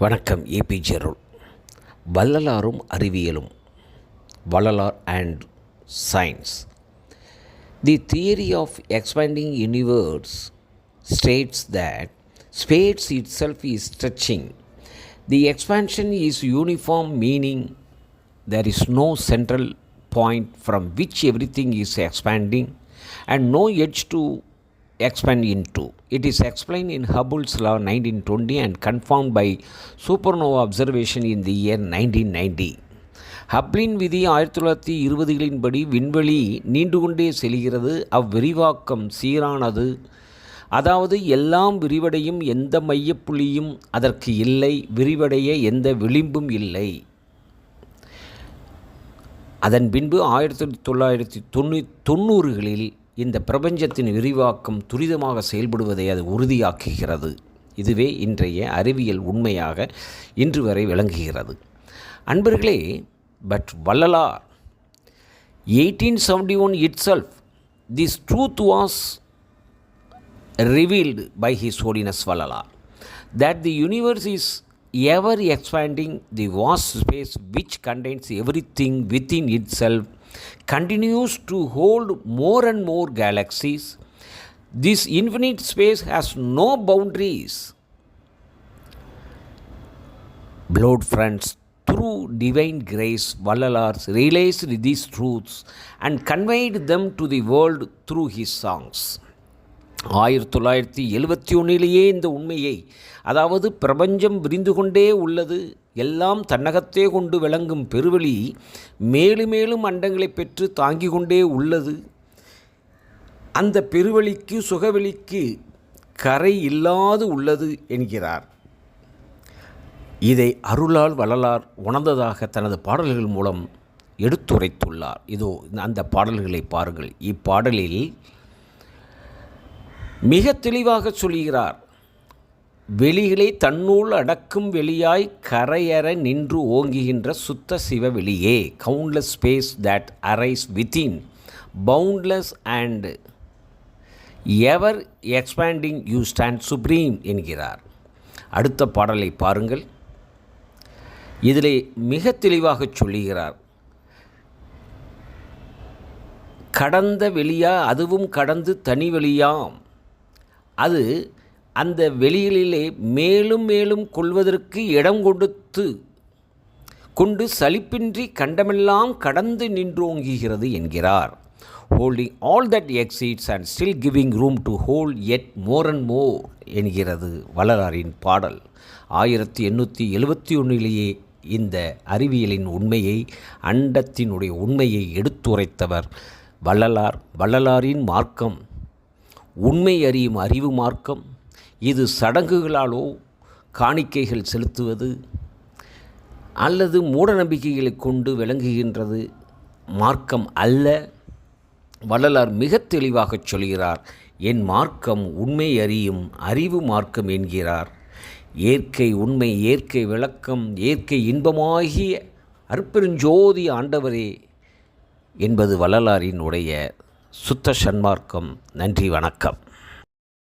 வணக்கம் ஏபிஜே அருள் வள்ளலாரும் அறிவியலும் Vallalar and science the theory of expanding universe states that space itself is stretching. The expansion is uniform, meaning there is no central point from which everything is expanding and no edge to expand into. It is explained in Hubble's law 1920 and confirmed by supernova observation in the year 1990. ஹப்ளின் விதி ஆயிரத்தி தொள்ளாயிரத்தி இருபதுகளின்படி விண்வெளி நீண்டு கொண்டே செல்கிறது அவ்விரிவாக்கம் சீரானது அதாவது எல்லாம் விரிவடையும் எந்த மையப்புள்ளியும் அதற்கு இல்லை விரிவடைய எந்த விளிம்பும் இல்லை அதன் பின்பு ஆயிரத்தி தொள்ளாயிரத்தி தொண்ணூ தொண்ணூறுகளில் இந்த பிரபஞ்சத்தின் விரிவாக்கம் துரிதமாக செயல்படுவதை அது உறுதியாக்குகிறது. இதுவே இன்றைய அறிவியல் உண்மையாக இன்று வரை விளங்குகிறது. அன்பர்களே but Vallalar eighteen seventy one itself this truth was revealed by His Holiness Valala that the universe is ever expanding, the vast space which contains everything within itself continues to hold more and more galaxies. This infinite space has no boundaries. Blood friends, through divine grace, Vallalars realized these truths and conveyed them to the world through his songs. ஆயிரத்தி தொள்ளாயிரத்தி எழுபத்தி ஒன்றிலேயே இந்த உண்மையை அதாவது பிரபஞ்சம் விரிந்து கொண்டே உள்ளது எல்லாம் தன்னகத்தே கொண்டு விளங்கும் பெருவெளி மேலும் மேலும் அண்டங்களை பெற்று தாங்கி கொண்டே உள்ளது. அந்த பெருவெளிக்கு சுகவெளிக்கு கரை இல்லாது உள்ளது என்கிறார். இதை அருளால் வள்ளலார் உணர்ந்ததாக தனது பாடல்கள் மூலம் எடுத்துரைத்துள்ளார். இதோ அந்த பாடல்களை பாருங்கள். இப்பாடலில் மிக தெளிவாக சொல்கிறார். வெளிகளை தன்னுள் அடக்கும் வெளியாய் கரையற நின்று ஓங்குகின்ற சுத்த சிவ வெளியே countless space that arise within boundless and ever expanding you stand supreme என்கிறார். அடுத்த பாடலை பாருங்கள். இதில் மிக தெளிவாக சொல்லுகிறார். கடந்த வெளியா அதுவும் கடந்து தனி வெளியாம். அது அந்த வெளியிலே மேலும் மேலும் கொள்வதற்கு இடம் கொடுத்து கொண்டு சலிப்பின்றி கண்டமெல்லாம் கடந்து நின்றோங்குகிறது என்கிறார். Holding all that exceeds and still giving room to hold yet more and more என்கிறது வள்ளலாரின் பாடல். ஆயிரத்தி எண்ணூற்றி எழுபத்தி ஒன்றிலேயே இந்த அறிவியலின் உண்மையை அண்டத்தினுடைய உண்மையை எடுத்துரைத்தவர் வள்ளலார். வள்ளலாரின் மார்க்கம் உண்மை அறியும் அறிவு மார்க்கம். இது சடங்குகளாலோ காணிக்கைகள் செலுத்துவது அல்லது மூடநம்பிக்கைகளை கொண்டு விளங்குகின்றது மார்க்கம் அல்ல. வள்ளலார் மிக தெளிவாக சொல்கிறார் என் மார்க்கம் உண்மை அறியும் அறிவு மார்க்கம் என்கிறார். இயற்கை உண்மை இயற்கை விளக்கம் இயற்கை இன்பமாகிய அற்பெருஞ்சோதி ஆண்டவரே என்பது வள்ளலாரின் உடைய சுத்த சன்மார்க்கம். நன்றி வணக்கம்.